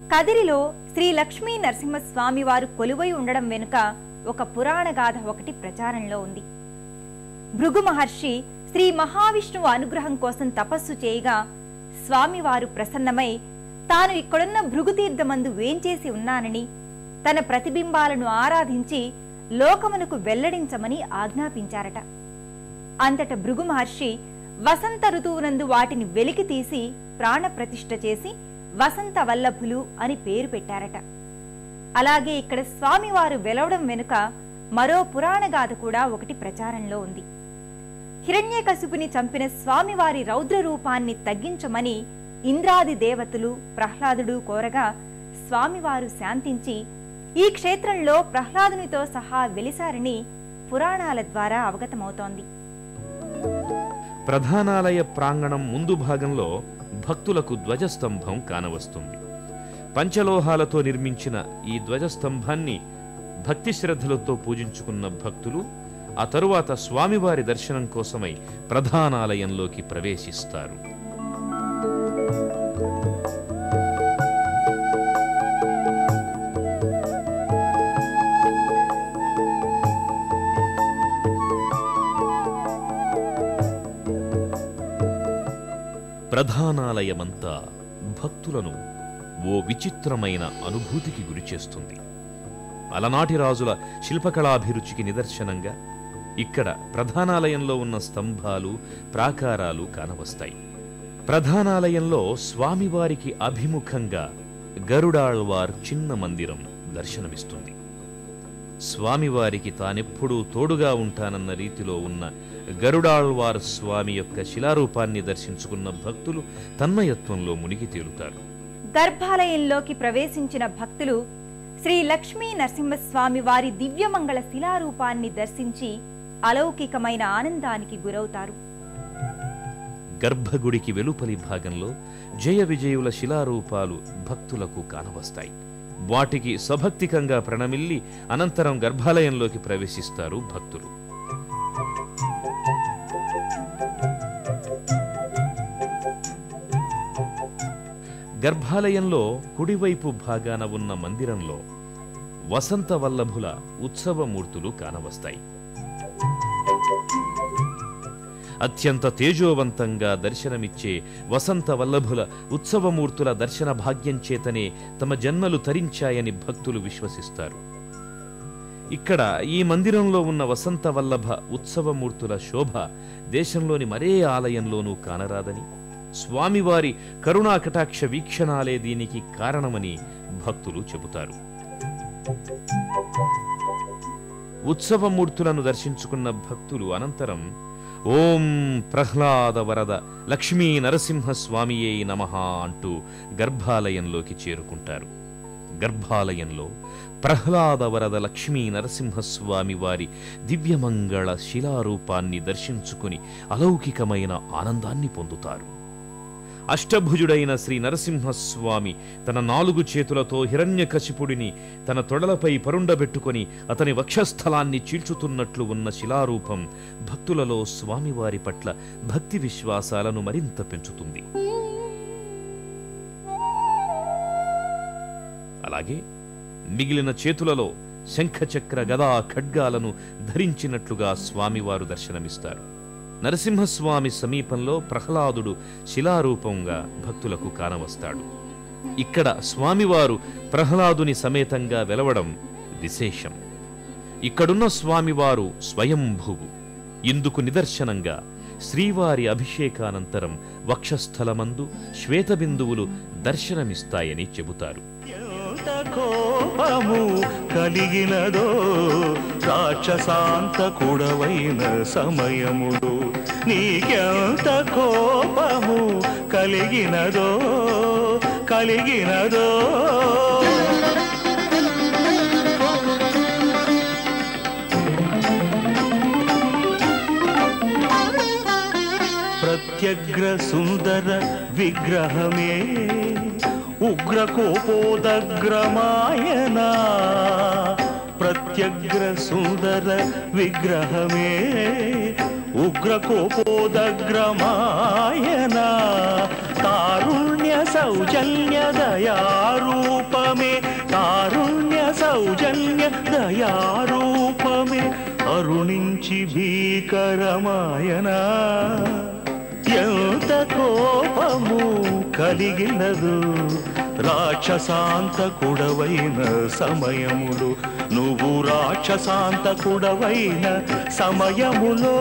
కదిరిలో శ్రీ లక్ష్మీ నరసింహస్వామి వారు కొలువై ఉండడం వెనుక ఒక పురాణ గాథ ఒకటి ప్రచారంలో ఉంది. భృగు మహర్షి శ్రీ మహావిష్ణువు అనుగ్రహం కోసం తపస్సు చేయగా స్వామివారు ప్రసన్నమై తాను ఇక్కడున్న భృగుతీర్థమందు వేంచేసి ఉన్నానని తన ప్రతిబింబాలను ఆరాధించి లోకమునకు వెల్లడించమని ఆజ్ఞాపించారట. అంతట భృగు మహర్షి వసంత ఋతువునందు వాటిని వెలికి తీసి ప్రాణప్రతిష్ఠ చేసి వసంత వల్లభులు అని పేరు పెట్టారట. అలాగే ఇక్కడ స్వామివారు వెలవడం వెనుక మరో పురాణగాథ కూడా ఒకటి ప్రచారంలో ఉంది. హిరణ్యకశిపుని చంపిన స్వామివారి రౌద్ర రూపాన్ని తగ్గించమని ఇంద్రాది దేవతలు ప్రహ్లాదుడు కోరగా స్వామివారు శాంతించి ఈ క్షేత్రంలో ప్రహ్లాదునితో సహా వెలిసారని పురాణాల ద్వారా అవగతమవుతోంది. ప్రధానాలయ ప్రాంగణం ముందు భాగంలో భక్తులకు ధ్వజస్తంభం కానవస్తుంది. పంచలోహాలతో నిర్మించిన ఈ ధ్వజస్తంభాన్ని భక్తి శ్రద్ధలతో పూజించుకున్న భక్తులు ఆ తరువాత స్వామివారి దర్శనం కోసమై ప్రధానాలయంలోకి ప్రవేశిస్తారు. ప్రధానాలయమంతా భక్తులను ఓ విచిత్రమైన అనుభూతికి గురిచేస్తుంది అలనాటి రాజుల శిల్పకళాభిరుచికి నిదర్శనంగా ఇక్కడ ప్రధానాలయంలో ఉన్న స్తంభాలు ప్రాకారాలు కానవస్తాయి. ప్రధానాలయంలో స్వామివారికి అభిముఖంగా గరుడాళ్వార్ చిన్న మందిరం దర్శనమిస్తుంది. స్వామివారికి తానెప్పుడూ తోడుగా ఉంటానన్న రీతిలో ఉన్న గరుడాళ్వార్ స్వామి యొక్క శిలారూపాన్ని దర్శించుకున్న భక్తులు తన్మయత్వంలో మునిగి తేలుతారు. గర్భాలయంలోకి ప్రవేశించిన భక్తులు శ్రీ లక్ష్మీ నరసింహస్వామి వారి దివ్యమంగళ శిలారూపాన్ని దర్శించి అలౌకికమైన ఆనందానికి గురవుతారు. గర్భగుడికి వెలుపలి భాగంలో జయ విజయుల శిలారూపాలు భక్తులకు కానవస్తాయి. వాటికి సభక్తికంగా ప్రణమిల్లి అనంతరం గర్భాలయంలోకి ప్రవేశిస్తారు భక్తులు. గర్భాలయంలో కుడివైపు భాగాన ఉన్న మందిరంలో వసంత వల్లభుల ఉత్సవమూర్తులు కానవస్తాయి. అత్యంత తేజోవంతంగా దర్శనమిచ్చే వసంత వల్లభుల ఉత్సవమూర్తుల దర్శన భాగ్యం చేతనే తమ జన్మలు తరించాయని భక్తులు విశ్వసిస్తారు. ఇక్కడ ఈ మందిరంలో ఉన్న వసంత వల్లభ ఉత్సవమూర్తుల శోభ దేశంలోని మరే ఆలయంలోనూ కానరాదని స్వామివారి కరుణా కటాక్ష వీక్షణాలే దీనికి కారణమని భక్తులు చెబుతారు. ఉత్సవమూర్తులను దర్శించుకున్న భక్తులు అనంతరం ఓం ప్రహ్లాద వరద లక్ష్మీ నరసింహస్వామియే నమ అంటూ గర్భాలయంలోకి చేరుకుంటారు. గర్భాలయంలో ప్రహ్లాద వరద లక్ష్మీ నరసింహస్వామి వారి దివ్యమంగళ శిలారూపాన్ని దర్శించుకుని అలౌకికమైన ఆనందాన్ని పొందుతారు. అష్టభుజుడైన శ్రీ నరసింహస్వామి తన నాలుగు చేతులతో హిరణ్యకశిపుడిని తన తొడలపై పరుండబెట్టుకొని అతని వక్షస్థలాన్ని చీల్చుతున్నట్లు ఉన్న శిలారూపం భక్తులలో స్వామివారి పట్ల భక్తి విశ్వాసాలను మరింత పెంచుతుంది. అలాగే మిగిలిన చేతులలో శంఖచక్ర గదా ఖడ్గాలను ధరించినట్లుగా స్వామివారు దర్శనమిస్తారు. నరసింహస్వామి సమీపంలో ప్రహ్లాదుడు శిలారూపంగా భక్తులకు కానవస్తాడు. ఇక్కడ స్వామివారు ప్రహ్లాదుని సమేతంగా వెలవడం విశేషం. ఇక్కడున్న స్వామివారు స్వయంభువు. ఇందుకు నిదర్శనంగా శ్రీవారి అభిషేకానంతరం వక్షస్థలమందు శ్వేతబిందువులు దర్శనమిస్తాయని చెబుతారు. ఎంత కోపము కలిగినదో రాక్షసాంతకుడవైన సమయములో. నీకెంత కోపము కలిగినదో కలిగినదో. ప్రత్యగ్ర సుందర విగ్రహమే ఉగ్రకోపోదగ్రమాయన ప్రత్యగ్ర సుందర విగ్రహమే ఉగ్రకోపోదగ్రమాయన తారుణ్య సౌజన్య దయారూపమే తారుణ్య సౌజన్య దయారూపమే అరుణించి భీకరమాయన ఎంత కోపము కలిగినదు. రాక్షసాంతకుడవైన సమయములు. నువ్వు రాక్షసాంతకుడవైన సమయములో